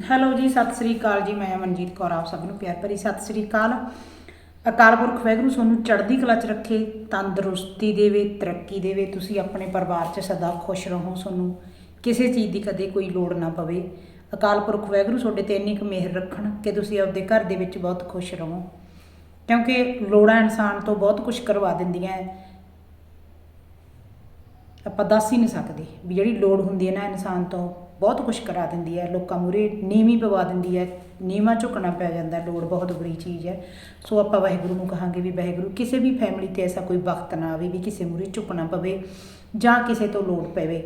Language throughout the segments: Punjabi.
ਹੈਲੋ ਜੀ, ਸਤਿ ਸ੍ਰੀ ਅਕਾਲ ਜੀ। ਮੈਂ ਮਨਜੀਤ ਕੌਰ, ਆਪ ਸਭ ਨੂੰ ਪਿਆਰ ਭਰੀ ਸਤਿ ਸ੍ਰੀ ਅਕਾਲ। ਅਕਾਲ ਪੁਰਖ ਵਾਹਿਗੁਰੂ ਤੁਹਾਨੂੰ ਚੜ੍ਹਦੀ ਕਲਾ 'ਚ ਰੱਖੇ, ਤੰਦਰੁਸਤੀ ਦੇਵੇ, ਤਰੱਕੀ ਦੇਵੇ, ਤੁਸੀਂ ਆਪਣੇ ਪਰਿਵਾਰ 'ਚ ਸਦਾ ਖੁਸ਼ ਰਹੋ। ਤੁਹਾਨੂੰ ਕਿਸੇ ਚੀਜ਼ ਦੀ ਕਦੇ ਕੋਈ ਲੋੜ ਨਾ ਪਵੇ। ਅਕਾਲ ਪੁਰਖ ਵਾਹਿਗੁਰੂ ਤੁਹਾਡੇ ਤੇ ਇੰਨੀ ਕੁ ਮਿਹਰ ਰੱਖਣ ਕਿ ਤੁਸੀਂ ਆਪਦੇ ਘਰ ਦੇ ਵਿੱਚ ਬਹੁਤ ਖੁਸ਼ ਰਹੋ। ਕਿਉਂਕਿ ਲੋੜਾਂ ਇਨਸਾਨ ਤੋਂ ਬਹੁਤ ਕੁਝ ਕਰਵਾ ਦਿੰਦੀਆਂ ਹੈ ਆਪਾਂ ਦੱਸ ਹੀ ਨਹੀਂ ਸਕਦੇ ਵੀ ਜਿਹੜੀ ਲੋੜ ਹੁੰਦੀ ਹੈ ਨਾ ਇਨਸਾਨ ਤੋਂ। ਬਹੁਤ ਕੁਝ ਕਰਾ ਦਿੰਦੀ ਹੈ, ਲੋਕਾਂ ਮੂਰੇ ਨੀਵੀਂ ਪਵਾ ਦਿੰਦੀ ਹੈ, ਨੀਵਾਂ ਝੁਕਣਾ ਪੈ ਜਾਂਦਾ ਲੋੜ ਬਹੁਤ ਬੜੀ ਚੀਜ਼ ਹੈ। ਸੋ ਆਪਾਂ ਵਾਹਿਗੁਰੂ ਨੂੰ ਕਹਾਂਗੇ ਵੀ ਵਾਹਿਗੁਰੂ, ਕਿਸੇ ਵੀ ਫੈਮਿਲੀ ਤੇ ਐਸਾ ਕੋਈ ਵਕਤ ਨਾ ਆਵੇ ਵੀ ਕਿਸੇ ਮੂਰੇ ਝੁਕਣਾ ਪਵੇ ਜਾਂ ਕਿਸੇ ਤੋਂ ਲੋੜ ਪਵੇ।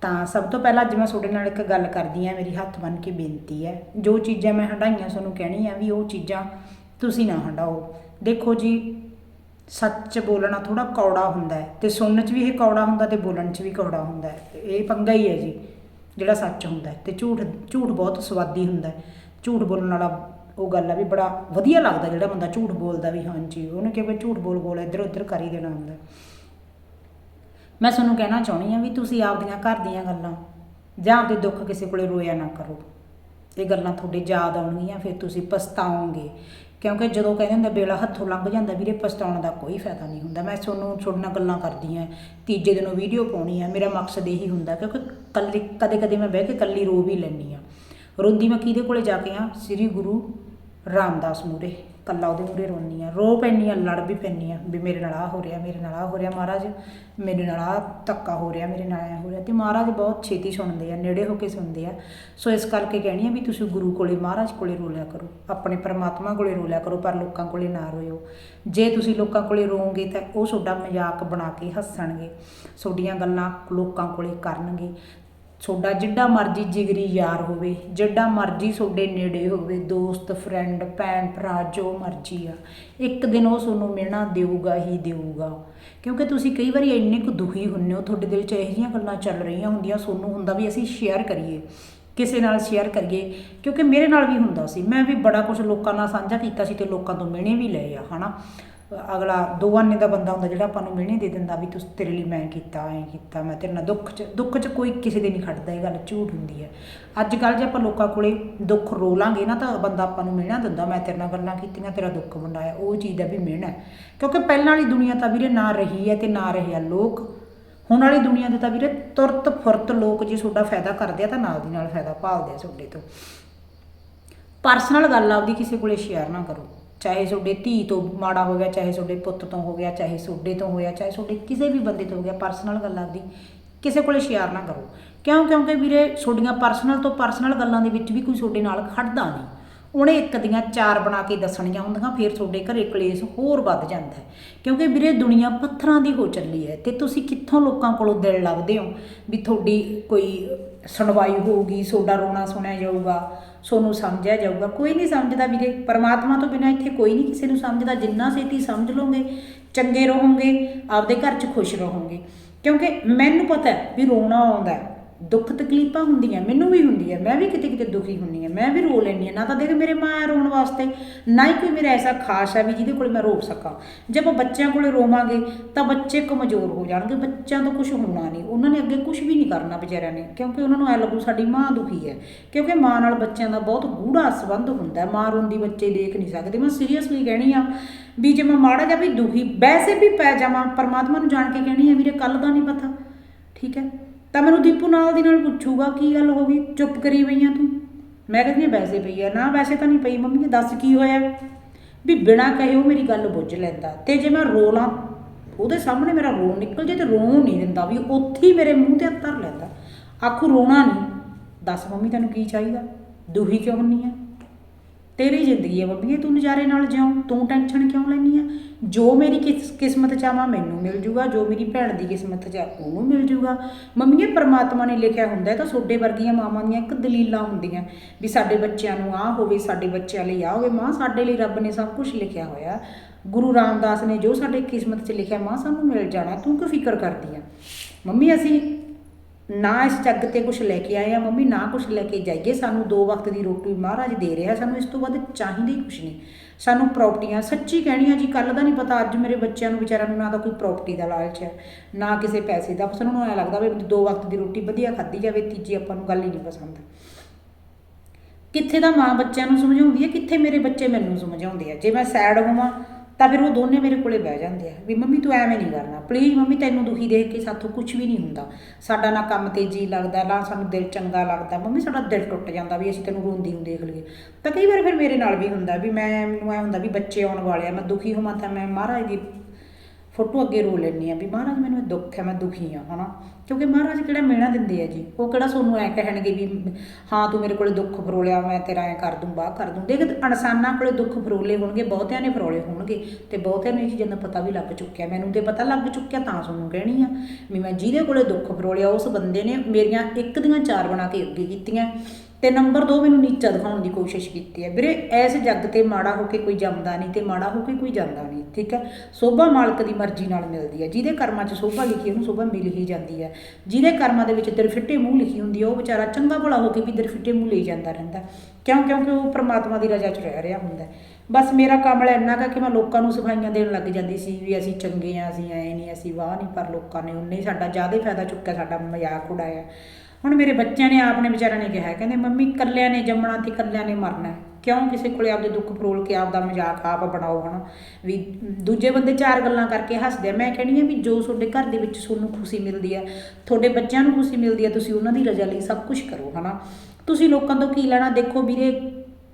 ਤਾਂ ਸਭ ਤੋਂ ਪਹਿਲਾਂ ਅੱਜ ਮੈਂ ਤੁਹਾਡੇ ਨਾਲ ਇੱਕ ਗੱਲ ਕਰਦੀ ਹਾਂ, ਮੇਰੀ ਹੱਥ ਬੰਨ ਕੇ ਬੇਨਤੀ ਹੈ। ਜੋ ਚੀਜ਼ਾਂ ਮੈਂ ਹੰਡਾਈਆਂ ਤੁਹਾਨੂੰ ਕਹਿਣੀ ਆ ਵੀ ਉਹ ਚੀਜ਼ਾਂ ਤੁਸੀਂ ਨਾ ਹੰਡਾਓ ਦੇਖੋ ਜੀ, ਸੱਚ ਬੋਲਣਾ ਥੋੜਾ ਕੌੜਾ ਹੁੰਦਾ ਹੈ ਤੇ ਸੁਣਨ 'ਚ ਵੀ ਇਹ ਕੌੜਾ ਹੁੰਦਾ ਤੇ ਬੋਲਣ 'ਚ ਵੀ ਕੌੜਾ ਹੁੰਦਾ ਹੈ। ਇਹ ਪੰਗਾ ਹੀ ਹੈ ਜੀ। ਜਿਹੜਾ ਸੱਚ ਹੁੰਦਾ ਹੈ ਤੇ ਝੂਠ ਝੂਠ ਬਹੁਤ ਸਵਾਦੀ ਹੁੰਦਾ ਝੂਠ ਬੋਲਣ ਵਾਲਾ ਉਹ ਗੱਲ ਆ ਵੀ ਬੜਾ ਵਧੀਆ ਲੱਗਦਾ ਜਿਹੜਾ ਬੰਦਾ ਝੂਠ ਬੋਲਦਾ ਵੀ ਹਾਂਜੀ ਉਹਨੇ ਵੀ ਝੂਠ ਬੋਲ ਬੋਲ, ਇੱਧਰ, ਉੱਧਰ ਕਰ ਹੀ ਦੇਣਾ ਹੁੰਦਾ ਮੈਂ ਤੁਹਾਨੂੰ ਕਹਿਣਾ ਚਾਹੁੰਦੀ ਆ ਵੀ ਤੁਸੀਂ ਆਪਦੀਆਂ ਘਰ ਦੀਆਂ ਗੱਲਾਂ ਜਾਂ ਆਪਦੇ ਦੁੱਖ ਕਿਸੇ ਕੋਲੇ ਰੋਇਆ ਨਾ ਕਰੋ। ਇਹ ਗੱਲਾਂ ਤੁਹਾਡੇ ਯਾਦ ਆਉਣਗੀਆਂ, ਫਿਰ ਤੁਸੀਂ ਪਛਤਾਓਗੇ। ਕਿਉਂਕਿ ਜਦੋਂ ਕਹਿੰਦੇ ਹੁੰਦੇ ਬੇਲਾ ਹੱਥੋਂ ਲੰਘ ਜਾਂਦਾ ਵੀਰੇ, ਪਛਤਾਉਣ ਦਾ ਕੋਈ ਫਾਇਦਾ ਨਹੀਂ ਹੁੰਦਾ। ਮੈਂ ਤੁਹਾਨੂੰ ਤੁਹਾਡੇ ਨਾਲ ਗੱਲਾਂ ਕਰਦੀ ਆ ਤੀਜੇ ਦਿਨੋਂ ਵੀਡੀਓ ਪਾਉਣੀ ਆ। ਮੇਰਾ ਮਕਸਦ ਇਹੀ ਹੁੰਦਾ, ਕਿਉਂਕਿ ਕੱਲੀ ਕਦੇ ਕਦੇ ਮੈਂ ਬਹਿ ਕੇ ਕੱਲੀ ਰੋ ਵੀ ਲੈਂਦੀ ਆ ਰੋਂਦੀ ਮੈਂ ਕਿਹਦੇ ਕੋਲੇ ਜਾ ਕੇ ਆ? ਸ੍ਰੀ ਗੁਰੂ ਰਾਮਦਾਸ ਮੂਰੇ ਕੱਲਾ ਉਹਦੇ ਮੂਰੇ ਰੋਂਦੀ ਆ ਰੋ ਪੈਂਦੀ ਆ ਲੜ ਵੀ ਪੈਂਦੀ ਆ ਵੀ ਮੇਰੇ ਨਾਲ ਆ ਹੋ ਰਿਹਾ, ਮੇਰੇ ਨਾਲ ਆ ਹੋ ਰਿਹਾ। ਮਹਾਰਾਜ, ਮੇਰੇ ਨਾਲ ਆ ਧੱਕਾ ਹੋ ਰਿਹਾ, ਮੇਰੇ ਨਾਲ ਆ ਹੋ ਰਿਹਾ। ਤੇ ਮਹਾਰਾਜ ਬਹੁਤ ਛੇਤੀ ਸੁਣਦੇ ਆ, ਨੇੜੇ ਹੋ ਕੇ ਸੁਣਦੇ ਆ। ਸੋ ਇਸ ਕਰਕੇ ਕਹਿਣੀ ਆ ਵੀ ਤੁਸੀਂ ਗੁਰੂ ਕੋਲੇ, ਮਹਾਰਾਜ ਕੋਲੇ ਰੋ ਲਿਆ ਕਰੋ। ਆਪਣੇ ਪਰਮਾਤਮਾ ਕੋਲੇ ਰੋ ਲਿਆ ਕਰੋ, ਪਰ ਲੋਕਾਂ ਕੋਲੇ ਨਾ ਰੋਇਓ। ਜੇ ਤੁਸੀਂ ਲੋਕਾਂ ਕੋਲੇ ਰੋਵੋਗੇ ਤਾਂ ਉਹ ਤੁਹਾਡਾ ਮਜ਼ਾਕ ਬਣਾ ਕੇ ਹੱਸਣਗੇ। ਤੁਹਾਡੀਆਂ ਗੱਲਾਂ ਲੋਕਾਂ ਕੋਲੇ ਕਰਨਗੇ। ਤੁਹਾਡਾ ਜਿੱਡਾ ਮਰਜ਼ੀ ਜਿਗਰੀ ਯਾਰ ਹੋਵੇ, ਜਿੱਡਾ ਮਰਜ਼ੀ ਤੁਹਾਡੇ ਨੇੜੇ ਹੋਵੇ, ਦੋਸਤ ਫਰੈਂਡ ਭੈਣ, ਭਰਾ, ਜੋ ਮਰਜ਼ੀ ਆ, ਇੱਕ ਦਿਨ ਉਹ ਤੁਹਾਨੂੰ ਮਿਲਣਾ ਦੇਊਗਾ ਹੀ ਦੇਊਗਾ। ਕਿਉਂਕਿ ਤੁਸੀਂ ਕਈ ਵਾਰੀ ਇੰਨੇ ਕੁ ਦੁਖੀ ਹੁੰਨੇ ਹੋ, ਤੁਹਾਡੇ ਦਿਲ 'ਚ ਇਹੋ ਜਿਹੀਆਂ ਗੱਲਾਂ ਚੱਲ ਰਹੀਆਂ ਹੁੰਦੀਆਂ ਤੁਹਾਨੂੰ ਹੁੰਦਾ ਵੀ ਅਸੀਂ ਸ਼ੇਅਰ ਕਰੀਏ, ਕਿਸੇ ਨਾਲ ਸ਼ੇਅਰ ਕਰੀਏ, ਕਿਉਂਕਿ ਮੇਰੇ ਨਾਲ ਵੀ ਹੁੰਦਾ ਸੀ, ਮੈਂ ਵੀ ਬੜਾ ਕੁਝ ਲੋਕਾਂ ਨਾਲ ਸਾਂਝਾ ਕੀਤਾ ਸੀ ਤੇ ਲੋਕਾਂ ਤੋਂ ਮਿਹਣੇ ਵੀ ਲਏ ਆ, ਹਨਾ? ਅਗਲਾ ਦੋ ਆਨੇ ਦਾ ਬੰਦਾ ਹੁੰਦਾ ਜਿਹੜਾ ਆਪਾਂ ਨੂੰ ਮਿਹਣੇ ਦੇ ਦਿੰਦਾ ਵੀ ਤੁਸੀਂ ਤੇਰੇ ਲਈ ਮੈਂ ਕੀਤਾ, ਐਂ ਕੀਤਾ, ਮੈਂ ਤੇਰੇ ਨਾਲ ਦੁੱਖ 'ਚ ਦੁੱਖ 'ਚ ਕੋਈ ਕਿਸੇ ਦੇ ਨਹੀਂ ਖੜਦਾ, ਇਹ ਗੱਲ ਝੂਠ ਹੁੰਦੀ ਹੈ। ਅੱਜ ਕੱਲ੍ਹ ਜੇ ਆਪਾਂ ਲੋਕਾਂ ਕੋਲੇ ਦੁੱਖ ਰੋ ਲਾਂਗੇ ਨਾ ਤਾਂ ਬੰਦਾ ਆਪਾਂ ਨੂੰ ਮਿਹਣਾ ਦਿੰਦਾ, ਮੈਂ ਤੇਰੇ ਨਾਲ ਗੱਲਾਂ ਕੀਤੀਆਂ, ਤੇਰਾ ਦੁੱਖ ਵੰਡਾਇਆ ਉਹ ਚੀਜ਼ ਦਾ ਵੀ ਮਿਹਣਾ ਹੈ। ਕਿਉਂਕਿ ਪਹਿਲਾਂ ਵਾਲੀ ਦੁਨੀਆ ਤਾਂ ਵੀਰੇ ਨਾ ਰਹੀ ਹੈ ਤੇ ਨਾ ਰਿਹਾ ਲੋਕ। ਹੁਣ ਵਾਲੀ ਦੁਨੀਆ ਦੇ ਤਾਂ ਵੀਰੇ ਤੁਰਤ ਫੁਰਤ ਲੋਕ ਜੇ ਤੁਹਾਡਾ ਫਾਇਦਾ ਕਰਦੇ ਆ ਤਾਂ ਨਾਲ ਦੀ ਨਾਲ ਫਾਇਦਾ ਭਾਲਦੇ ਆ ਤੁਹਾਡੇ ਤੋਂ। ਪਰਸਨਲ ਗੱਲ ਆਪਦੀ ਕਿਸੇ ਕੋਲੇ ਸ਼ੇਅਰ ਨਾ ਕਰੋ। ਚਾਹੇ ਤੁਹਾਡੇ ਧੀ ਤੋਂ ਮਾੜਾ ਹੋ ਗਿਆ, ਚਾਹੇ ਤੁਹਾਡੇ ਪੁੱਤ ਤੋਂ ਹੋ ਗਿਆ, ਚਾਹੇ ਤੁਹਾਡੇ ਤੋਂ ਹੋਇਆ ਚਾਹੇ ਤੁਹਾਡੇ ਕਿਸੇ ਵੀ ਬੰਦੇ ਤੋਂ ਹੋ ਗਿਆ ਪਰਸਨਲ ਗੱਲਾਂ ਦੀ ਕਿਸੇ ਕੋਲੇ ਸ਼ੇਅਰ ਨਾ ਕਰੋ। ਕਿਉਂ? ਕਿਉਂਕਿ ਵੀਰੇ, ਤੁਹਾਡੀਆਂ ਪਰਸਨਲ ਤੋਂ ਪਰਸਨਲ ਗੱਲਾਂ ਦੇ ਵਿੱਚ ਵੀ ਕੋਈ ਤੁਹਾਡੇ ਨਾਲ ਖੜਦਾ ਨਹੀਂ। ਉਹਨੇ ਇੱਕ ਦੀਆਂ ਚਾਰ ਬਣਾ ਕੇ ਦੱਸਣੀਆਂ ਹੁੰਦੀਆਂ, ਫਿਰ ਤੁਹਾਡੇ ਘਰੇ ਕਲੇਸ਼ ਹੋਰ ਵੱਧ ਜਾਂਦਾ ਹੈ। ਕਿਉਂਕਿ ਵੀਰੇ ਦੁਨੀਆ ਪੱਥਰਾਂ ਦੀ ਹੋ ਚੱਲੀ ਹੈ ਤੇ ਤੁਸੀਂ ਕਿੱਥੋਂ ਲੋਕਾਂ ਕੋਲੋਂ ਦਿਲ ਲੱਭਦੇ ਹੋ ਵੀ ਤੁਹਾਡੀ ਕੋਈ ਸੁਣਵਾਈ ਹੋਊਗੀ, ਤੁਹਾਡਾ ਰੋਣਾ ਸੁਣਿਆ ਜਾਊਗਾ ਸੋਨੂੰ ਸਮਝਿਆ ਜਾਊਗਾ। ਕੋਈ ਨਹੀਂ ਸਮਝਦਾ ਵੀਰੇ। ਪਰਮਾਤਮਾ ਤੋਂ ਬਿਨਾਂ ਇੱਥੇ ਕੋਈ ਨਹੀਂ ਕਿਸੇ ਨੂੰ ਸਮਝਦਾ। ਜਿੰਨਾ ਛੇਤੀ ਸਮਝ ਲਓਗੇ, ਚੰਗੇ ਰਹੋਗੇ, ਆਪਦੇ ਘਰ 'ਚ ਖੁਸ਼ ਰਹੋਗੇ। ਕਿਉਂਕਿ ਮੈਨੂੰ ਪਤਾ ਹੈ ਵੀ ਰੋਣਾ ਆਉਂਦਾ ਹੈ। ਦੁੱਖ ਤਕਲੀਫਾਂ ਹੁੰਦੀਆਂ, ਮੈਨੂੰ ਵੀ ਹੁੰਦੀ ਹੈ ਮੈਂ ਵੀ ਕਿਤੇ ਕਿਤੇ ਦੁਖੀ ਹੁੰਨੀ ਆ ਮੈਂ ਵੀ ਰੋ ਲੈਂਦੀ ਆ ਨਾ ਤਾਂ ਦੇਖ ਮੇਰੇ ਮਾਂ ਰੋਣ ਵਾਸਤੇ, ਨਾ ਹੀ ਕੋਈ ਮੇਰਾ ਐਸਾ ਖਾਸ ਹੈ ਵੀ ਜਿਹਦੇ ਕੋਲ ਮੈਂ ਰੋ ਸਕਾਂ। ਜੇ ਆਪਾਂ ਬੱਚਿਆਂ ਕੋਲੇ ਰੋਵਾਂਗੇ, ਤਾਂ ਬੱਚੇ ਕਮਜ਼ੋਰ ਹੋ ਜਾਣਗੇ, ਬੱਚਿਆਂ ਤੋਂ ਕੁਝ ਹੋਣਾ ਨਹੀਂ, ਉਹਨਾਂ ਨੇ ਅੱਗੇ ਕੁਝ ਵੀ ਨਹੀਂ ਕਰਨਾ ਵਿਚਾਰਿਆਂ ਨੇ, ਕਿਉਂਕਿ ਉਹਨਾਂ ਨੂੰ ਐ ਲੱਗੂ ਸਾਡੀ ਮਾਂ ਦੁਖੀ ਹੈ, ਕਿਉਂਕਿ ਮਾਂ ਨਾਲ ਬੱਚਿਆਂ ਦਾ ਬਹੁਤ ਗੂੜਾ ਸੰਬੰਧ ਹੁੰਦਾ ਹੈ, ਮਾਂ ਰੋਂਦੀ ਬੱਚੇ ਦੇਖ ਨਹੀਂ ਸਕਦੇ, ਮੈਂ ਸੀਰੀਅਸਲੀ ਕਹਿਣੀ ਆ ਵੀ ਜੇ ਮੈਂ ਮਾੜਾ ਜਿਹਾ ਵੀ ਦੁਖੀ, ਵੈਸੇ ਵੀ ਪੈ ਜਾਵਾਂ, ਪਰਮਾਤਮਾ ਨੂੰ ਜਾਣ ਕੇ ਕਹਿਣੀ ਆ, ਵੀਰੇ ਕੱਲ ਦਾ ਨਹੀਂ ਪਤਾ, ਠੀਕ ਹੈ? ਤਾਂ ਮੈਨੂੰ ਦੀਪੂ ਨਾਲ ਦੀ ਨਾਲ ਪੁੱਛੂਗਾ, ਕੀ ਗੱਲ ਹੋ ਗਈ? ਚੁੱਪ ਕਰੀ ਪਈਆਂ ਤੂੰ? ਮੈਂ ਕਹਿੰਦੀ ਹਾਂ ਵੈਸੇ ਪਈ ਆ। ਨਾ, ਵੈਸੇ ਤਾਂ ਨਹੀਂ ਪਈ ਮੰਮੀ, ਦੱਸ ਕੀ ਹੋਇਆ? ਵੀ ਬਿਨਾਂ ਕਹੇ ਉਹ ਮੇਰੀ ਗੱਲ ਬੁੱਝ ਲੈਂਦਾ। ਤੇ ਜੇ ਮੈਂ ਰੋਲਾਂ, ਉਹਦੇ ਸਾਹਮਣੇ ਮੇਰਾ ਰੋਣ ਨਿਕਲ ਜੇ ਤੇ ਰੋਣ ਨਹੀਂ ਦਿੰਦਾ ਵੀ ਉੱਥੇ ਹੀ ਮੇਰੇ ਮੂੰਹ ਤੇ ਹੱਥ ਧਰ ਲੈਂਦਾ। ਆਖੂ, ਰੋਣਾ ਨਹੀਂ। ਦੱਸ ਮੰਮੀ, ਤੈਨੂੰ ਕੀ ਚਾਹੀਦਾ? ਦੁਖੀ ਕਿਉਂ ਹੁੰਨੀ ਆ? ਤੇਰੀ ਜ਼ਿੰਦਗੀ ਹੈ ਬੱਬੀਏ ਤੂੰ ਨਜ਼ਾਰੇ ਨਾਲ ਜਿਉਂ, ਤੂੰ ਟੈਨਸ਼ਨ ਕਿਉਂ ਲੈਣੀ ਆ? ਜੋ ਮੇਰੀ ਕਿਸ, ਕਿਸਮਤ ਚ ਆਵਾਂ ਮੈਨੂੰ ਮਿਲ ਜੂਗਾ, ਜੋ ਮੇਰੀ ਭੈਣ ਦੀ ਕਿਸਮਤ ਚ ਆ, ਉਹਨੂੰ ਮਿਲ ਜੂਗਾ। ਮੰਮੀਏ ਪਰਮਾਤਮਾ ਨੇ ਲਿਖਿਆ ਹੁੰਦਾ ਤਾਂ ਤੁਹਾਡੇ ਵਰਗੀਆਂ ਮਾਵਾਂ ਦੀਆਂ ਇੱਕ ਦਲੀਲਾਂ ਹੁੰਦੀਆਂ ਵੀ ਸਾਡੇ ਬੱਚਿਆਂ ਨੂੰ ਆਹ ਹੋਵੇ, ਸਾਡੇ ਬੱਚਿਆਂ ਲਈ ਆਹ ਹੋਵੇ। ਮਾਂ, ਸਾਡੇ ਲਈ ਰੱਬ ਨੇ ਸਭ ਕੁਝ ਲਿਖਿਆ ਹੋਇਆ। ਗੁਰੂ ਰਾਮਦਾਸ ਨੇ ਜੋ ਸਾਡੇ ਕਿਸਮਤ 'ਚ ਲਿਖਿਆ, ਮਾਂ, ਸਾਨੂੰ ਮਿਲ ਜਾਣਾ, ਤੂੰ ਕਿਉਂ ਫਿਕਰ ਕਰਦੀ ਆ? ਮੰਮੀ, ਅਸੀਂ ਨਾ ਇਸ ਜੱਗ ਤੇ ਕੁਝ ਲੈ ਕੇ ਆਏ ਆ, ਮੰਮੀ, ਨਾ ਕੁਝ ਲੈ ਕੇ ਜਾਈਏ। ਸਾਨੂੰ ਦੋ ਵਕਤ ਦੀ ਰੋਟੀ ਮਹਾਰਾਜ ਦੇ ਰਿਹਾ, ਸਾਨੂੰ ਇਸ ਤੋਂ ਵੱਧ ਚਾਹੀਦਾ ਹੀ ਕੁਝ ਨਹੀਂ। ਸਾਨੂੰ ਪ੍ਰਾਪਰਟੀਆਂ ਸੱਚੀ ਕਹਿਣੀਆਂ ਜੀ ਕੱਲ ਦਾ ਨਹੀਂ ਪਤਾ, ਅੱਜ ਮੇਰੇ ਬੱਚਿਆਂ ਨੂੰ ਵਿਚਾਰਿਆਂ ਨੂੰ ਨਾ ਤਾਂ ਕੋਈ ਪ੍ਰਾਪਰਟੀ ਦਾ ਲਾਲਚ ਹੈ, ਨਾ ਕਿਸੇ ਪੈਸੇ ਦਾ। ਬਸ ਉਹਨਾਂ ਨੂੰ ਐਂ ਲੱਗਦਾ ਵੀ ਦੋ ਵਕਤ ਦੀ ਰੋਟੀ ਵਧੀਆ ਖਾਧੀ ਜਾਵੇ, ਤੀਜੀ ਆਪਾਂ ਨੂੰ ਗੱਲ ਹੀ ਨਹੀਂ ਪਸੰਦ। ਕਿੱਥੇ ਦਾ ਮਾਂ ਬੱਚਿਆਂ ਨੂੰ ਸਮਝਾਉਂਦੀ ਹੈ, ਕਿੱਥੇ ਮੇਰੇ ਬੱਚੇ ਮੈਨੂੰ ਸਮਝਾਉਂਦੇ ਆ? ਜੇ ਮੈਂ ਸੈਡ ਹੋਵਾਂ ਤਾਂ ਫਿਰ ਉਹ ਦੋਨੇ ਮੇਰੇ ਕੋਲੇ ਬਹਿ ਜਾਂਦੇ ਆ ਵੀ ਮੰਮੀ ਤੂੰ ਐਵੇਂ ਨਹੀਂ ਕਰਨਾ। ਪਲੀਜ਼ ਮੰਮੀ ਤੈਨੂੰ ਦੁਖੀ ਦੇਖ ਕੇ ਸਾਥੋਂ ਕੁਝ ਵੀ ਨਹੀਂ ਹੁੰਦਾ। ਸਾਡਾ ਨਾ ਕੰਮ ਤੇ ਜੀ ਲੱਗਦਾ, ਨਾ ਸਾਨੂੰ ਦਿਲ ਚੰਗਾ ਲੱਗਦਾ। ਮੰਮੀ ਸਾਡਾ ਦਿਲ ਟੁੱਟ ਜਾਂਦਾ ਵੀ ਅਸੀਂ ਤੈਨੂੰ ਰੋਂਦੀ ਨੂੰ ਦੇਖ ਲਈਏ। ਤਾਂ ਕਈ ਵਾਰ ਫਿਰ ਮੇਰੇ ਨਾਲ ਵੀ ਹੁੰਦਾ ਵੀ ਮੈਂ, ਮੈਨੂੰ ਐ ਹੁੰਦਾ ਵੀ ਬੱਚੇ ਆਉਣ ਵਾਲੇ ਆ, ਮੈਂ ਦੁਖੀ ਹੋਵਾਂ ਤਾਂ ਮੈਂ ਮਹਾਰਾਜ ਦੀ ਫੋਟੋ ਅੱਗੇ ਰੋ ਲੈਣੀ ਆ ਵੀ ਮਹਾਰਾਜ ਮੈਨੂੰ ਇਹ ਦੁੱਖ ਹੈ, ਮੈਂ ਦੁਖੀ ਆ ਹਨਾ? ਕਿਉਂਕਿ ਮਹਾਰਾਜ ਕਿਹੜਾ ਮਿਹਣਾ ਦਿੰਦੇ ਆ ਜੀ? ਉਹ ਕਿਹੜਾ ਤੁਹਾਨੂੰ ਐ ਕਹਿਣਗੇ ਵੀ ਹਾਂ, ਤੂੰ ਮੇਰੇ ਕੋਲੇ ਦੁੱਖ ਫਰੋਲਿਆ ਮੈਂ ਤੇਰਾ ਐ ਕਰ ਦੂੰ, ਬਾਹ ਕਰ ਦੂੰ। ਦੇਖ, ਇਨਸਾਨਾਂ ਕੋਲੇ ਦੁੱਖ ਫਰੋਲੇ ਹੋਣਗੇ, ਬਹੁਤਿਆਂ ਨੇ ਫਰੋਲੇ ਹੋਣਗੇ ਤੇ ਬਹੁਤਿਆਂ ਨੂੰ ਇਹ ਚੀਜ਼ਾਂ ਦਾ ਪਤਾ ਵੀ ਲੱਗ ਚੁੱਕਿਆ। ਮੈਨੂੰ ਤੇ ਪਤਾ ਲੱਗ ਚੁੱਕਿਆ, ਤਾਂ ਤੁਹਾਨੂੰ ਕਹਿਣੀ ਆ ਵੀ ਮੈਂ ਜਿਹਦੇ ਕੋਲੇ ਦੁੱਖ ਫਰੋਲਿਆ ਉਸ ਬੰਦੇ ਨੇ ਮੇਰੀਆਂ ਇੱਕ ਦੀਆਂ ਚਾਰ ਬਣਾ ਕੇ ਅੱਗੇ ਕੀਤੀਆਂ। ਤੇ ਨੰਬਰ 2 ਮੈਨੂੰ ਨੀਚਾ ਦਿਖਾਉਣ ਦੀ ਕੋਸ਼ਿਸ਼ ਕੀਤੀ ਹੈ। ਵੀਰੇ, ਇਸ ਜੱਗ ਤੇ ਮਾੜਾ ਹੋ ਕੇ ਕੋਈ ਜੰਮਦਾ ਨਹੀਂ ਤੇ ਮਾੜਾ ਹੋ ਕੇ ਕੋਈ ਜਾਂਦਾ ਨਹੀਂ, ਠੀਕ ਹੈ? ਸੋਭਾ ਮਾਲਕ ਦੀ ਮਰਜ਼ੀ ਨਾਲ ਮਿਲਦੀ ਹੈ। ਜਿਹਦੇ ਕਰਮਾਂ 'ਚ ਸੋਭਾ ਲਿਖੀ ਉਹਨੂੰ ਸੋਭਾ ਮਿਲ ਹੀ ਜਾਂਦੀ ਹੈ। ਜਿਹਦੇ ਕਰਮਾਂ ਦੇ ਵਿੱਚ ਦਰਫਿੱਟੇ ਮੂੰਹ ਲਿਖੀ ਹੁੰਦੀ ਹੈ, ਉਹ ਵਿਚਾਰਾ ਚੰਗਾ ਭਲਾ ਹੋ ਕੇ ਵੀ ਦਰਫਿੱਟੇ ਮੂੰਹ ਲਈ ਜਾਂਦਾ ਰਹਿੰਦਾ ਕਿਉਂ? ਕਿਉਂਕਿ ਉਹ ਪ੍ਰਮਾਤਮਾ ਦੀ ਰਜ਼ਾ 'ਚ ਰਹਿ ਰਿਹਾ ਹੁੰਦਾ ਬਸ ਮੇਰਾ ਕਮਲ ਇੰਨਾ ਕੁ ਕਿ ਮੈਂ ਲੋਕਾਂ ਨੂੰ ਸਫਾਈਆਂ ਦੇਣ ਲੱਗ ਜਾਂਦੀ ਸੀ ਵੀ ਅਸੀਂ ਚੰਗੇ ਆ ਅਸੀਂ ਐ ਨਹੀਂ, ਅਸੀਂ ਵਾਹ ਨਹੀਂ, ਪਰ ਲੋਕਾਂ ਨੇ ਉਹਨੇ ਸਾਡਾ ਜ਼ਿਆਦਾ ਫਾਇਦਾ ਚੁੱਕਿਆ, ਸਾਡਾ ਮਜ਼ਾਕ ਉਡਾਇਆ। ਹੁਣ ਮੇਰੇ ਬੱਚਿਆਂ ਨੇ ਆਪ ਨੇ ਵਿਚਾਰਿਆਂ ਨੇ ਕਿਹਾ, ਕਹਿੰਦੇ ਮੰਮੀ ਕੱਲਿਆਂ ਨੇ ਜੰਮਣਾ ਤੇ ਕੱਲਿਆਂ ਨੇ ਮਰਨਾ ਕਿਉਂ ਕਿਸੇ ਕੋਲੇ ਆਪਦੇ ਦੁੱਖ ਫਰੋਲ ਕੇ ਆਪਦਾ ਮਜ਼ਾਕ ਆਪ ਬਣਾਓ ਹਨਾ ਵੀ ਦੂਜੇ ਬੰਦੇ ਚਾਰ ਗੱਲਾਂ ਕਰਕੇ ਹੱਸਦੇ ਆ। ਮੈਂ ਕਹਿੰਦੀ ਆ ਵੀ ਜੋ ਤੁਹਾਡੇ ਘਰ ਦੇ ਵਿੱਚ ਤੁਹਾਨੂੰ ਖੁਸ਼ੀ ਮਿਲਦੀ ਹੈ, ਤੁਹਾਡੇ ਬੱਚਿਆਂ ਨੂੰ ਖੁਸ਼ੀ ਮਿਲਦੀ ਹੈ, ਤੁਸੀਂ ਉਹਨਾਂ ਦੀ ਰਜ਼ਾ ਲਈ ਸਭ ਕੁਝ ਕਰੋ, ਹਨਾ? ਤੁਸੀਂ ਲੋਕਾਂ ਤੋਂ ਕੀ ਲੈਣਾ? ਦੇਖੋ ਵੀਰੇ,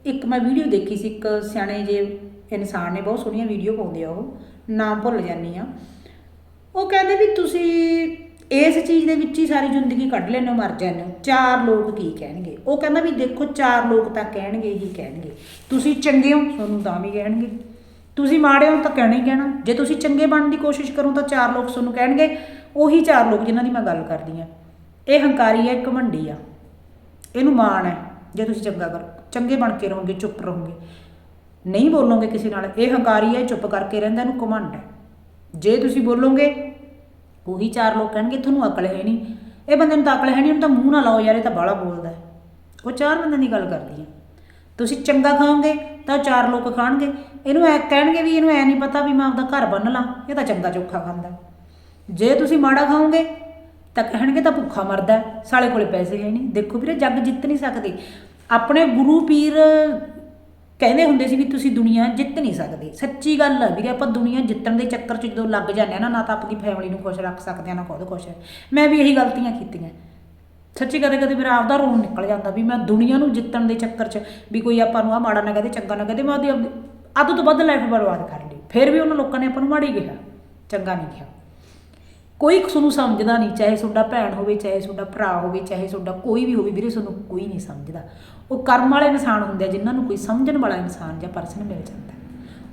ਇੱਕ ਮੈਂ ਵੀਡੀਓ ਦੇਖੀ ਸੀ, ਇੱਕ ਸਿਆਣੇ ਜੇ ਇਨਸਾਨ ਨੇ, ਬਹੁਤ ਸੋਹਣੀਆਂ ਵੀਡੀਓ ਪਾਉਂਦੇ ਆ ਉਹ, ਨਾਮ ਭੁੱਲ ਜਾਂਦੀ ਆ ਉਹ ਕਹਿੰਦੇ ਵੀ ਤੁਸੀਂ ਇਸ ਚੀਜ਼ ਦੇ ਵਿੱਚ ਹੀ ਸਾਰੀ ਜ਼ਿੰਦਗੀ ਕੱਢ ਲੈਣੇ ਹੋ, ਮਰ ਜਾਂਦੇ ਹੋ। ਚਾਰ ਲੋਕ ਕੀ ਕਹਿਣਗੇ? ਉਹ ਕਹਿੰਦਾ ਵੀ ਦੇਖੋ, ਚਾਰ ਲੋਕ ਤਾਂ ਕਹਿਣਗੇ ਹੀ ਕਹਿਣਗੇ। ਤੁਸੀਂ ਚੰਗੇ ਹੋ, ਤੁਹਾਨੂੰ ਤਾਂ ਵੀ ਕਹਿਣਗੇ। ਤੁਸੀਂ ਮਾੜੇ ਹੋ, ਤਾਂ ਕਹਿਣਾ ਹੀ ਕਹਿਣਾ। ਜੇ ਤੁਸੀਂ ਚੰਗੇ ਬਣਨ ਦੀ ਕੋਸ਼ਿਸ਼ ਕਰੋ, ਤਾਂ ਚਾਰ ਲੋਕ ਤੁਹਾਨੂੰ ਕਹਿਣਗੇ। ਉਹੀ ਚਾਰ ਲੋਕ ਜਿਨ੍ਹਾਂ ਦੀ ਮੈਂ ਗੱਲ ਕਰਦੀ ਆ ਇਹ ਹੰਕਾਰੀ ਹੈ ਘਮੰਡੀ ਆ। ਇਹਨੂੰ ਮਾਣ ਹੈ, ਜੇ ਤੁਸੀਂ ਚੰਗਾ ਕਰੋ। ਚੰਗੇ ਬਣ ਕੇ ਰਹੋਗੇ, ਚੁੱਪ ਰਹੋਗੇ। ਨਹੀਂ ਬੋਲੋਗੇ ਕਿਸੇ ਨਾਲ, ਇਹ ਹੰਕਾਰੀ ਹੈ ਚੁੱਪ ਕਰਕੇ ਰਹਿੰਦਾ, ਇਹਨੂੰ ਘਮੰਡ ਹੈ। ਜੇ ਤੁਸੀਂ ਬੋਲੋਗੇ ਉਹੀ ਚਾਰ ਲੋਕ ਕਹਿਣਗੇ ਤੁਹਾਨੂੰ ਅਕਲ ਹੈ ਨਹੀਂ। ਇਹ ਬੰਦੇ ਨੂੰ ਤਾਂ ਅਕਲ ਹੈ ਨਹੀਂ ਉਹਨੂੰ ਤਾਂ ਮੂੰਹ ਨਾ ਲਾਓ ਯਾਰ ਇਹ ਤਾਂ ਬਾਲਾ ਬੋਲਦਾ ਹੈ। ਉਹ ਚਾਰ ਬੰਦਿਆਂ ਦੀ ਗੱਲ ਕਰਦੀ ਹੈ। ਤੁਸੀਂ ਚੰਗਾ ਖਾਓਗੇ ਤਾਂ ਉਹ ਚਾਰ ਲੋਕ ਖਾਣਗੇ। ਇਹਨੂੰ ਐ ਕਹਿਣਗੇ ਵੀ ਇਹਨੂੰ ਐ ਨਹੀਂ ਪਤਾ ਵੀ ਮੈਂ ਆਪਦਾ ਘਰ ਬੰਨ ਲਾਂ ਇਹ ਤਾਂ ਚੰਗਾ ਚੋਖਾ ਖਾਂਦਾ ਜੇ ਤੁਸੀਂ ਮਾੜਾ ਖਾਓਗੇ ਤਾਂ ਕਹਿਣਗੇ ਤਾਂ ਭੁੱਖਾ ਮਰਦਾ ਹੈ, ਸਾਲੇ ਕੋਲੇ ਪੈਸੇ ਹੈ ਨਹੀਂ। ਦੇਖੋ ਵੀਰੇ ਜੱਗ ਜਿੱਤ ਨਹੀਂ ਸਕਦੇ। ਆਪਣੇ ਗੁਰੂ ਪੀਰ ਕਹਿੰਦੇ ਹੁੰਦੇ ਸੀ ਵੀ ਤੁਸੀਂ ਦੁਨੀਆ ਜਿੱਤ ਨਹੀਂ ਸਕਦੇ। ਸੱਚੀ ਗੱਲ ਆ ਵੀਰੇ, ਆਪਾਂ ਦੁਨੀਆ ਜਿੱਤਣ ਦੇ ਚੱਕਰ 'ਚ ਜਦੋਂ ਲੱਗ ਜਾਂਦੇ ਆ ਨਾ ਨਾ ਤਾਂ ਆਪਣੀ ਫੈਮਿਲੀ ਨੂੰ ਖੁਸ਼ ਰੱਖ ਸਕਦੇ ਆ, ਨਾ ਖੁਦ ਖੁਸ਼। ਮੈਂ ਵੀ ਇਹੀ ਗਲਤੀਆਂ ਕੀਤੀਆਂ। ਸੱਚੀ ਕਦੇ ਕਦੇ ਮੇਰਾ ਆਪਦਾ ਰੋਣ ਨਿਕਲ ਜਾਂਦਾ ਵੀ ਮੈਂ ਦੁਨੀਆ ਨੂੰ ਜਿੱਤਣ ਦੇ ਚੱਕਰ 'ਚ ਵੀ ਕੋਈ ਆਪਾਂ ਨੂੰ ਆ ਮਾੜਾ ਨਾ ਕਹਦੇ, ਚੰਗਾ ਨਾ ਕਹਦੇ, ਮੈਂ ਉਹਦੀ ਆਪਦੀ ਅੱਧ ਤੋਂ ਵੱਧ ਲਾਈਫ ਬਰਬਾਦ ਕਰ ਲਈ। ਫਿਰ ਵੀ ਉਹਨਾਂ ਲੋਕਾਂ ਨੇ ਆਪਾਂ ਨੂੰ ਮਾੜੀ ਕਿਹਾ, ਚੰਗਾ ਨਹੀਂ ਕਿਹਾ। ਕੋਈ ਤੁਹਾਨੂੰ ਸਮਝਦਾ ਨਹੀਂ, ਚਾਹੇ ਤੁਹਾਡਾ ਭੈਣ ਹੋਵੇ, ਚਾਹੇ ਤੁਹਾਡਾ ਭਰਾ ਹੋਵੇ, ਚਾਹੇ ਤੁਹਾਡਾ ਕੋਈ ਵੀ ਹੋਵੇ, ਵੀਰੇ ਤੁਹਾਨੂੰ ਕੋਈ ਨਹੀਂ ਸਮਝਦਾ। ਉਹ ਕਰਮ ਵਾਲੇ ਇਨਸਾਨ ਹੁੰਦੇ ਆ, ਜਿਨ੍ਹਾਂ ਨੂੰ ਕੋਈ ਸਮਝਣ ਵਾਲਾ ਇਨਸਾਨ ਜਾਂ ਪਰਸਨ ਮਿਲ ਜਾਂਦਾ।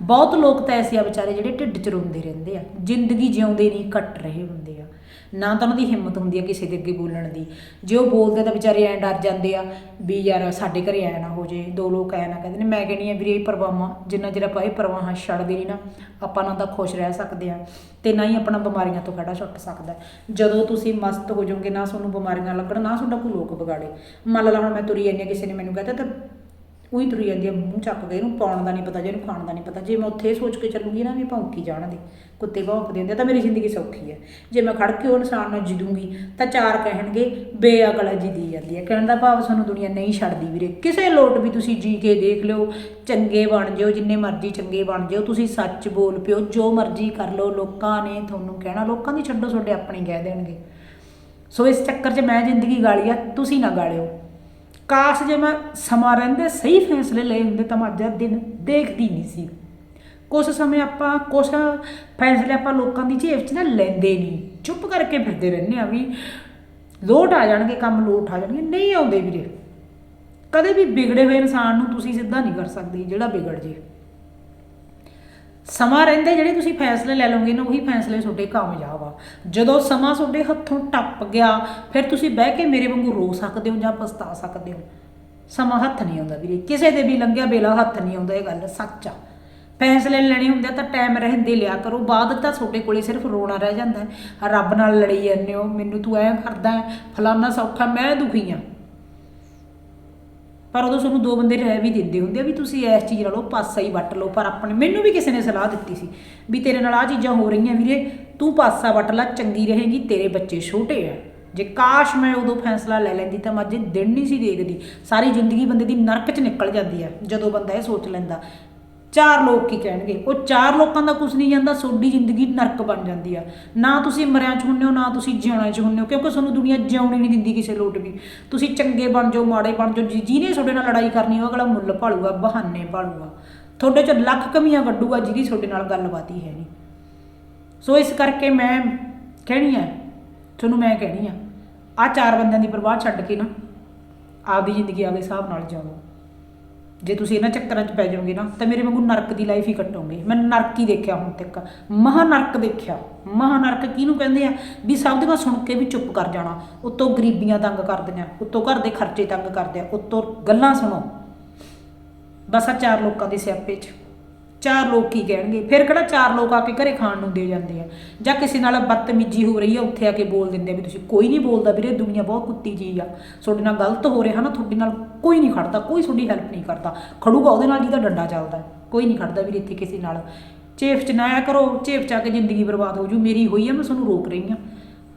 ਬਹੁਤ ਲੋਕ ਤਾਂ ਐਸੇ ਆ ਵਿਚਾਰੇ ਜਿਹੜੇ ਢਿੱਡ 'ਚ ਰੋਂਦੇ ਰਹਿੰਦੇ ਆ, ਜ਼ਿੰਦਗੀ ਜਿਉਂਦੇ ਨਹੀਂ ਕੱਟ ਰਹੇ ਹੁੰਦੇ ਆ। ਨਾ ਤਾਂ ਉਹਨਾਂ ਦੀ ਹਿੰਮਤ ਹੁੰਦੀ ਆ ਕਿਸੇ ਦੇ ਅੱਗੇ ਬੋਲਣ ਦੀ। ਜੇ ਉਹ ਬੋਲਦੇ ਤਾਂ ਵਿਚਾਰੇ ਐਂ ਡਰ ਜਾਂਦੇ ਆ ਵੀ ਯਾਰ ਸਾਡੇ ਘਰੇ ਐ ਨਾ ਹੋ ਜੇ, ਦੋ ਲੋਕ ਐ ਨਾ ਕਹਿੰਦੇ ਨੇ ਮੈਂ ਕਹਿੰਦੀ ਆ ਵੀਰੇ ਇਹ ਪਰਵਾਹਾਂ ਜਿੰਨਾ ਚਿਰ ਆਪਾਂ ਇਹ ਪਰਵਾਹਾਂ ਛੱਡਦੇ ਨਹੀਂ ਨਾ, ਆਪਾਂ ਨਾ ਤਾਂ ਖੁਸ਼ ਰਹਿ ਸਕਦੇ ਆ ਤੇ ਨਾ ਹੀ ਆਪਣਾ ਬਿਮਾਰੀਆਂ ਤੋਂ ਖੜਾ ਛੁੱਟ ਸਕਦਾ। ਜਦੋਂ ਤੁਸੀਂ ਮਸਤ ਹੋ ਜਾਓਗੇ, ਨਾ ਤੁਹਾਨੂੰ ਬਿਮਾਰੀਆਂ ਲੱਗਣ, ਨਾ ਤੁਹਾਡਾ ਕੋਈ ਲੋਕ ਵਿਗਾੜੇ। ਮੰਨ ਲਾ ਹੁਣ ਮੈਂ ਤੁਰੀ ਜਾਂਦੀ ਹਾਂ, ਕਿਸੇ ਨੇ ਮੈਨੂੰ ਕਹਤਾ ਤਾਂ ਉਹੀ ਤੁਰੀ ਜਾਂਦੀ ਆ, ਮੂੰਹ ਚੱਕ ਕੇ ਇਹਨੂੰ ਪਾਉਣ ਦਾ ਨਹੀਂ ਪਤਾ, ਜੇ ਇਹਨੂੰ ਖਾਣ ਦਾ ਨਹੀਂ ਪਤਾ। ਜੇ ਮੈਂ ਉੱਥੇ ਸੋਚ ਕੇ ਚੱਲੂਗੀ ਨਾ ਵੀ ਭੌਂਕੀ ਜਾਣ ਦੇ, ਕੁੱਤੇ ਭੌਂਕਦੇ ਹੁੰਦੇ ਆ, ਤਾਂ ਮੇਰੀ ਜ਼ਿੰਦਗੀ ਸੌਖੀ ਹੈ ਜੇ ਮੈਂ ਖੜ ਕੇ ਉਹ ਇਨਸਾਨ ਨਾਲ ਜਿੱਦੂੰਗੀ, ਤਾਂ ਚਾਰ ਕਹਿਣਗੇ, ਬੇਅਕਲ ਹੈ ਜਿੱਦੀ ਜਾਂਦੀ ਹੈ ਕਹਿਣ ਦਾ ਭਾਵ ਸਾਨੂੰ ਦੁਨੀਆ ਨਹੀਂ ਛੱਡਦੀ ਵੀਰੇ। ਕਿਸੇ ਲੋਟ ਵੀ ਤੁਸੀਂ ਜੀ ਕੇ ਦੇਖ ਲਿਓ, ਚੰਗੇ ਬਣ ਜਿਓ, ਜਿੰਨੇ ਮਰਜ਼ੀ ਚੰਗੇ ਬਣ ਜਿਓ, ਤੁਸੀਂ ਸੱਚ ਬੋਲ ਪਿਓ, ਜੋ ਮਰਜ਼ੀ ਕਰ ਲਓ, ਲੋਕਾਂ ਨੇ ਤੁਹਾਨੂੰ ਕਹਿਣਾ, ਲੋਕਾਂ ਦੀ ਛੱਡੋ ਤੁਹਾਡੇ ਆਪਣੇ ਕਹਿ ਦੇਣਗੇ। ਸੋ ਇਸ ਚੱਕਰ 'ਚ ਮੈਂ ਜ਼ਿੰਦਗੀ ਗਾਲੀ ਆ, ਤੁਸੀਂ ਨਾ ਗਾਲਿਓ। ਕਾਸ਼ ਜੇ ਮੈਂ ਸਮਾਂ ਰਹਿੰਦੇ ਸਹੀ ਫੈਸਲੇ ਲਏ ਹੁੰਦੇ ਤਾਂ ਮੈਂ ਅੱਜ ਦਾ ਦਿਨ ਦੇਖਦੀ ਨਹੀਂ ਸੀ। ਕੁਝ ਸਮੇਂ ਆਪਾਂ ਕੁਝ ਫੈਸਲੇ ਆਪਾਂ ਲੋਕਾਂ ਦੀ ਜੇਬ 'ਚ ਨਾ ਲੈਂਦੇ ਨਹੀਂ। ਚੁੱਪ ਕਰਕੇ ਫਿਰਦੇ ਰਹਿੰਦੇ ਆ ਵੀ ਲੋਟ ਆ ਜਾਣਗੇ, ਕੰਮ ਲੋਟ ਆ ਜਾਣਗੇ, ਨਹੀਂ ਆਉਂਦੇ ਵੀਰੇ। ਕਦੇ ਵੀ ਵਿਗੜੇ ਹੋਏ ਇਨਸਾਨ ਨੂੰ ਤੁਸੀਂ ਸਿੱਧਾ ਨਹੀਂ ਕਰ ਸਕਦੇ, ਜਿਹੜਾ ਵਿਗੜ ਜੇ। ਸਮਾਂ ਰਹਿੰਦੇ ਜਿਹੜੇ ਤੁਸੀਂ ਫੈਸਲੇ ਲੈ ਲਓਗੇ ਨਾ, ਉਹੀ ਫੈਸਲੇ ਤੁਹਾਡੇ ਕਾਮਯਾਬ ਆ ਜਦੋਂ ਸਮਾਂ ਤੁਹਾਡੇ ਹੱਥੋਂ ਟੱਪ ਗਿਆ, ਫਿਰ ਤੁਸੀਂ ਬਹਿ ਕੇ ਮੇਰੇ ਵਾਂਗੂ ਰੋ ਸਕਦੇ ਹੋ ਜਾਂ ਪਛਤਾ ਸਕਦੇ ਹੋ। ਸਮਾਂ ਹੱਥ ਨਹੀਂ ਆਉਂਦਾ ਵੀਰੇ। ਕਿਸੇ ਦੇ ਵੀ ਲੰਘਿਆ ਵੇਲਾ ਹੱਥ ਨਹੀਂ ਆਉਂਦਾ, ਇਹ ਗੱਲ ਸੱਚ ਆ। ਫੈਸਲੇ ਲੈਣੇ ਹੁੰਦੇ ਆ ਤਾਂ ਟਾਈਮ ਰਹਿੰਦੇ ਲਿਆ ਕਰੋ। ਬਾਅਦ ਤਾਂ ਤੁਹਾਡੇ ਕੋਲੇ ਸਿਰਫ ਰੋਣਾ ਰਹਿ ਜਾਂਦਾ ਰੱਬ ਨਾਲ ਲੜੀ ਜਾਂਦੇ ਹੋ, ਮੈਨੂੰ ਤੂੰ ਐਂ ਕਰਦਾ ਫਲਾਨਾ ਸੌਖਾ ਮੈਂ ਦੁਖੀ ਆ ਪਰ ਉਦੋਂ ਤੁਹਾਨੂੰ ਦੋ ਬੰਦੇ ਰਹਿ ਵੀ ਦਿੰਦੇ ਹੁੰਦੇ ਆ ਵੀ ਤੁਸੀਂ ਇਸ ਚੀਜ਼ ਨਾਲੋਂ ਪਾਸਾ ਹੀ ਵੱਟ ਲਓ, ਪਰ ਆਪਣੇ ਮੈਨੂੰ ਵੀ ਕਿਸੇ ਨੇ ਸਲਾਹ ਦਿੱਤੀ ਸੀ ਵੀ ਤੇਰੇ ਨਾਲ ਆ ਚੀਜ਼ਾਂ ਹੋ ਰਹੀਆਂ ਵੀਰੇ, ਤੂੰ ਪਾਸਾ ਵੱਟ ਲੈ, ਚੰਗੀ ਰਹੇਗੀ, ਤੇਰੇ ਬੱਚੇ ਛੋਟੇ ਆ। ਜੇ ਕਾਸ਼ ਮੈਂ ਉਦੋਂ ਫੈਸਲਾ ਲੈ ਲੈਂਦੀ ਤਾਂ ਮੈਂ ਅੱਜ ਦਿਨ ਨਹੀਂ ਸੀ ਦੇਖਦੀ। ਸਾਰੀ ਜ਼ਿੰਦਗੀ ਬੰਦੇ ਦੀ ਨਰਕ 'ਚ ਨਿਕਲ ਜਾਂਦੀ ਹੈ ਜਦੋਂ ਬੰਦਾ ਇਹ ਸੋਚ ਲੈਂਦਾ। ਚਾਰ ਲੋਕ ਕੀ ਕਹਿਣਗੇ? ਉਹ ਚਾਰ ਲੋਕਾਂ ਦਾ ਕੁਝ ਨਹੀਂ ਜਾਂਦਾ, ਤੁਹਾਡੀ ਜ਼ਿੰਦਗੀ ਨਰਕ ਬਣ ਜਾਂਦੀ ਆ। ਨਾ ਤੁਸੀਂ ਮਰਿਆਂ 'ਚ ਹੁੰਨੇ ਹੋ, ਨਾ ਤੁਸੀਂ ਜਿਉਣਾ 'ਚ ਹੁੰਨੇ ਹੋ, ਕਿਉਂਕਿ ਤੁਹਾਨੂੰ ਦੁਨੀਆ ਜਿਉਣੀ ਨਹੀਂ ਦਿੰਦੀ ਕਿਸੇ ਲੋਟ ਵੀ। ਤੁਸੀਂ ਚੰਗੇ ਬਣ ਜਾਓ, ਮਾੜੇ ਬਣ ਜਾਓ, ਜਿ- ਜਿਹਨੇ ਤੁਹਾਡੇ ਨਾਲ ਲੜਾਈ ਕਰਨੀ ਉਹ ਅਗਲਾ ਮੁੱਲ ਭਾਲੂਗਾ, ਬਹਾਨੇ ਭਾਲੂਗਾ। ਤੁਹਾਡੇ 'ਚ ਲੱਖ ਕਮੀਆਂ ਕੱਢੂਗਾ ਜਿਹਦੀ ਤੁਹਾਡੇ ਨਾਲ ਗੱਲਬਾਤ ਹੀ ਹੈ ਨਹੀਂ। ਸੋ ਇਸ ਕਰਕੇ ਮੈਂ ਕਹਿਣੀ ਆ, ਤੁਹਾਨੂੰ ਮੈਂ ਕਹਿਣੀ ਆ ਆ ਚਾਰ ਬੰਦਿਆਂ ਦੀ ਪਰਵਾਹ ਛੱਡ ਕੇ ਨਾ ਆਪਦੀ ਜ਼ਿੰਦਗੀ ਆਪਦੇ ਹਿਸਾਬ ਨਾਲ ਜਿਓ ਜੇ ਤੁਸੀਂ ਇਹਨਾਂ ਚੱਕਰਾਂ 'ਚ ਪੈ ਜਾਓਗੇ ਨਾ, ਤਾਂ ਮੇਰੇ ਵਾਂਗੂ ਨਰਕ ਦੀ ਲਾਈਫ ਹੀ ਕੱਟੋਗੇ। ਮੈਂ ਨਰਕ ਹੀ ਦੇਖਿਆ ਹੁਣ ਤੱਕ। ਮਹਾ ਨਰਕ ਦੇਖਿਆ। ਮਹਾ ਨਰਕ ਕਿਹਨੂੰ ਕਹਿੰਦੇ ਆ? ਵੀ ਸਭ ਦੀਆਂ ਸੁਣ ਕੇ ਵੀ ਚੁੱਪ ਕਰ ਜਾਣਾ। ਉੱਤੋਂ ਗਰੀਬੀਆਂ ਤੰਗ ਕਰਦੀਆਂ ਉੱਤੋਂ ਘਰ ਦੇ ਖਰਚੇ ਤੰਗ ਕਰਦੇ ਆ। ਉੱਤੋਂ ਗੱਲਾਂ ਸੁਣੋ। ਬਸ ਆ ਚਾਰ ਲੋਕਾਂ ਦੇ ਸਿਆਪੇ 'ਚ। ਚਾਰ ਲੋਕ ਕੀ ਕਹਿਣਗੇ? ਫਿਰ ਕਿਹੜਾ ਚਾਰ ਲੋਕ ਆ ਕੇ ਘਰੇ ਖਾਣ ਨੂੰ ਦੇ ਜਾਂਦੇ ਆ? ਜਾਂ ਕਿਸੇ ਨਾਲ ਬਦਤਮੀਜੀ ਹੋ ਰਹੀ ਆ, ਉੱਥੇ ਆ ਕੇ ਬੋਲ ਦਿੰਦੇ ਆ ਵੀ ਤੁਸੀਂ ਕੋਈ ਨਹੀਂ ਬੋਲਦਾ ਵੀਰੇ, ਦੁਨੀਆ ਬਹੁਤ ਕੁੱਤੀ ਚੀਜ਼ ਆ। ਤੁਹਾਡੇ ਨਾਲ ਗਲਤ ਹੋ ਰਿਹਾ ਨਾ, ਤੁਹਾਡੇ ਨਾਲ ਕੋਈ ਨਹੀਂ ਖੜਦਾ, ਕੋਈ ਤੁਹਾਡੀ ਹੈਲਪ ਨਹੀਂ ਕਰਦਾ। ਖੜੂਗਾ ਉਹਦੇ ਨਾਲ ਜਿਹਦਾ ਡੰਡਾ ਚੱਲਦਾ ਕੋਈ ਨਹੀਂ ਖੜਦਾ ਵੀਰੇ ਇੱਥੇ ਕਿਸੇ ਨਾਲ। ਚੇਫ ਚ ਨਾ ਆਇਆ ਕਰੋ, ਚੇਫ ਚ ਆ ਕੇ ਜ਼ਿੰਦਗੀ ਬਰਬਾਦ ਹੋ ਜੂ, ਮੇਰੀ ਹੋਈ ਆ, ਮੈਂ ਤੁਹਾਨੂੰ ਰੋਕ ਰਹੀ ਆ।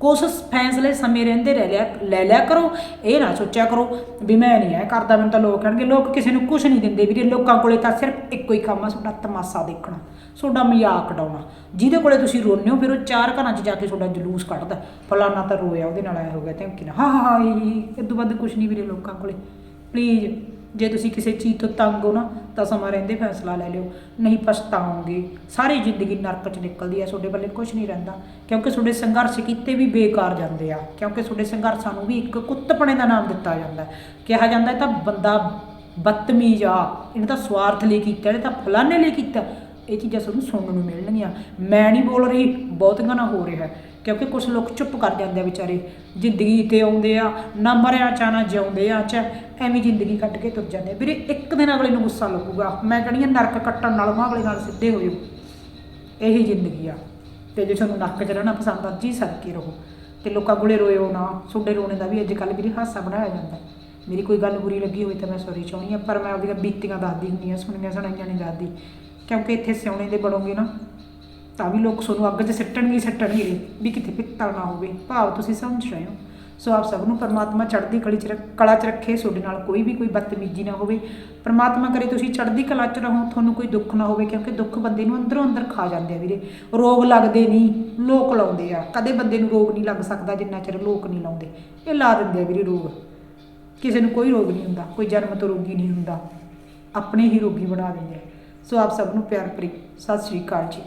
ਕੁਛ ਫੈਸਲੇ ਸਮੇਂ ਰਹਿੰਦੇ ਰਹਿ ਲਿਆ ਲੈ ਲਿਆ ਕਰੋ, ਇਹ ਨਾ ਸੋਚਿਆ ਕਰੋ ਵੀ ਮੈਂ ਨਹੀਂ ਐ ਕਰਦਾ, ਮੈਨੂੰ ਤਾਂ ਲੋਕ ਕਹਿਣਗੇ, ਲੋਕ ਕਿਸੇ ਨੂੰ ਕੁਝ ਨਹੀਂ ਦਿੰਦੇ ਵੀਰੇ, ਲੋਕਾਂ ਕੋਲੇ ਤਾਂ ਸਿਰਫ ਇੱਕੋ ਹੀ ਕੰਮ ਆ, ਤੁਹਾਡਾ ਤਮਾਸ਼ਾ ਦੇਖਣਾ, ਤੁਹਾਡਾ ਮਜ਼ਾਕ ਉਡਾਉਣਾ। ਜਿਹਦੇ ਕੋਲੇ ਤੁਸੀਂ ਰੋਨੇ ਹੋ, ਫਿਰ ਉਹ ਚਾਰ ਘਰਾਂ 'ਚ ਜਾ ਕੇ ਤੁਹਾਡਾ ਜਲੂਸ ਕੱਢਦਾ, ਫਲਾਨਾ ਤਾਂ ਰੋਇਆ ਉਹਦੇ ਨਾਲ ਆਇਆ ਹੋ ਗਿਆ, ਧਮਕੀ ਨਾ ਹਾਂ ਹਾਂ ਹਾਂ, ਇਹ ਤੋਂ ਵੱਧ ਕੁਝ ਨਹੀਂ ਵੀਰੇ ਲੋਕਾਂ ਕੋਲੇ। ਪਲੀਜ਼ ਜੇ ਤੁਸੀਂ ਕਿਸੇ ਚੀਜ਼ ਤੋਂ ਤੰਗ ਹੋ ਨਾ, ਤਾਂ ਸਮਾਂ ਰਹਿੰਦੇ ਫੈਸਲਾ ਲੈ ਲਿਓ। ਨਹੀਂ ਪਛਤਾਓਗੇ। ਸਾਰੀ ਜ਼ਿੰਦਗੀ ਨਰਕ 'ਚ ਨਿਕਲਦੀ ਹੈ ਤੁਹਾਡੇ ਵੱਲੇ ਕੁਝ ਨਹੀਂ ਰਹਿੰਦਾ। ਕਿਉਂਕਿ ਤੁਹਾਡੇ ਸੰਘਰਸ਼ ਕੀਤੇ ਵੀ ਬੇਕਾਰ ਜਾਂਦੇ ਆ। ਕਿਉਂਕਿ ਤੁਹਾਡੇ ਸੰਘਰਸ਼ਾਂ ਨੂੰ ਵੀ ਇੱਕ ਕੁੱਤਪਣੇ ਦਾ ਨਾਮ ਦਿੱਤਾ ਜਾਂਦਾ ਕਿਹਾ ਜਾਂਦਾ ਤਾਂ ਬੰਦਾ ਬਦਤਮੀਜ਼ ਆ। ਇਹਨੇ ਤਾਂ ਸਵਾਰਥ ਲਈ ਕੀਤਾ, ਇਹਨੇ ਤਾਂ ਫਲਾਣੇ ਲਈ ਕੀਤਾ। ਇਹ ਚੀਜ਼ਾਂ ਤੁਹਾਨੂੰ ਸੁਣਨ ਨੂੰ ਮਿਲਣਗੀਆਂ। ਮੈਂ ਨਹੀਂ ਬੋਲ ਰਹੀ, ਬਹੁਤੀਆਂ ਨਾ ਹੋ ਰਿਹਾ। ਕਿਉਂਕਿ ਕੁਝ ਲੋਕ ਚੁੱਪ ਕਰ ਜਾਂਦੇ ਆ ਵਿਚਾਰੇ। ਜ਼ਿੰਦਗੀ ਤੇ ਆਉਂਦੇ ਆ, ਨਾ ਮਰਿਆ ਚਾ ਨਾ ਜਿਉਂਦੇ ਆ ਚ ਐਵੇਂ ਜ਼ਿੰਦਗੀ ਕੱਟ ਕੇ ਤੁਰ ਜਾਂਦੇ ਆ। ਵੀਰੇ, ਇੱਕ ਦਿਨ ਅਗਲੇ ਨੂੰ ਗੁੱਸਾ ਲੱਗੂਗਾ। ਮੈਂ ਕਹਿੰਦੀ ਆ ਨਰਕ ਕੱਟਣ ਨਾਲੋਂ ਅਗਲੇ ਨਾਲ ਸਿੱਧੇ ਹੋ ਜਾਓ। ਇਹੀ ਜ਼ਿੰਦਗੀ ਆ। ਤੇ ਜੇ ਤੁਹਾਨੂੰ ਨਰਕ 'ਚ ਰਹਿਣਾ ਪਸੰਦ ਆ, ਜੀ ਸਦਕੇ ਰਹੋ। ਤੇ ਲੋਕਾਂ ਕੋਲੇ ਰੋਇਓ ਨਾ। ਤੁਹਾਡੇ ਰੋਣੇ ਦਾ ਵੀ ਅੱਜ ਕੱਲ੍ਹ ਵੀਰੇ ਹਾਸਾ ਬਣਾਇਆ ਜਾਂਦਾ। ਮੇਰੀ ਕੋਈ ਗੱਲ ਬੁਰੀ ਲੱਗੀ ਹੋਈ ਤਾਂ ਮੈਂ ਸੌਰੀ ਚਾਹੁੰਦੀ ਆ ਪਰ ਮੈਂ ਆਪਦੀਆਂ ਬੀਤੀਆਂ ਦੱਸਦੀ ਹੁੰਦੀ ਆ ਸੁਣੀਆਂ ਸੁਣਾਈਆਂ ਨਹੀਂ ਦੱਸਦੀ। ਕਿਉਂਕਿ ਇੱਥੇ ਸਿਉਣੇ ਦੇ ਬਣੋਗੇ ਨਾ, ਤਾਂ ਵੀ ਲੋਕ ਤੁਹਾਨੂੰ ਅੱਗ 'ਚ ਸਿੱਟਣਗੇ ਸਿੱਟਣਗੇ ਵੀ ਕਿਤੇ ਪਿੱਤਲ ਨਾ ਹੋਵੇ। ਭਾਵ ਤੁਸੀਂ ਸਮਝ ਰਹੇ ਹੋ। ਸੋ ਆਪ ਸਭ ਨੂੰ ਪਰਮਾਤਮਾ ਚੜ੍ਹਦੀ ਕਲੀ ਚ ਰੱਖ- ਕਲਾ ਚ ਰੱਖੇ, ਤੁਹਾਡੇ ਨਾਲ ਕੋਈ ਵੀ ਕੋਈ ਬਦਤਮੀਜ਼ੀ ਨਾ ਹੋਵੇ। ਪਰਮਾਤਮਾ ਕਰੇ ਤੁਸੀਂ ਚੜ੍ਹਦੀ ਕਲਾ ਚ ਰਹੋ, ਤੁਹਾਨੂੰ ਕੋਈ ਦੁੱਖ ਨਾ ਹੋਵੇ, ਕਿਉਂਕਿ ਦੁੱਖ ਬੰਦੇ ਨੂੰ ਅੰਦਰੋਂ ਅੰਦਰ ਖਾ ਜਾਂਦੇ ਆ ਵੀਰੇ। ਰੋਗ ਲੱਗਦੇ ਨਹੀਂ, ਲੋਕ ਲਾਉਂਦੇ ਆ। ਕਦੇ ਬੰਦੇ ਨੂੰ ਰੋਗ ਨਹੀਂ ਲੱਗ ਸਕਦਾ, ਜਿੰਨਾ ਚਿਰ ਲੋਕ ਨਹੀਂ ਲਾਉਂਦੇ। ਇਹ ਲਾ ਦਿੰਦੇ ਆ ਵੀਰੇ ਰੋਗ। ਕਿਸੇ ਨੂੰ ਕੋਈ ਰੋਗ ਨਹੀਂ ਹੁੰਦਾ, ਕੋਈ ਜਨਮ ਤੋਂ ਰੋਗੀ ਨਹੀਂ ਹੁੰਦਾ। ਆਪਣੇ ਹੀ ਰੋਗੀ ਬਣਾ ਦਿੰਦੇ ਆ। ਸੋ ਆਪ ਸਭ ਨੂੰ ਪਿਆਰ ਭਰੀ ਸਤਿ ਸ਼੍ਰੀ ਅਕਾਲ ਜੀ।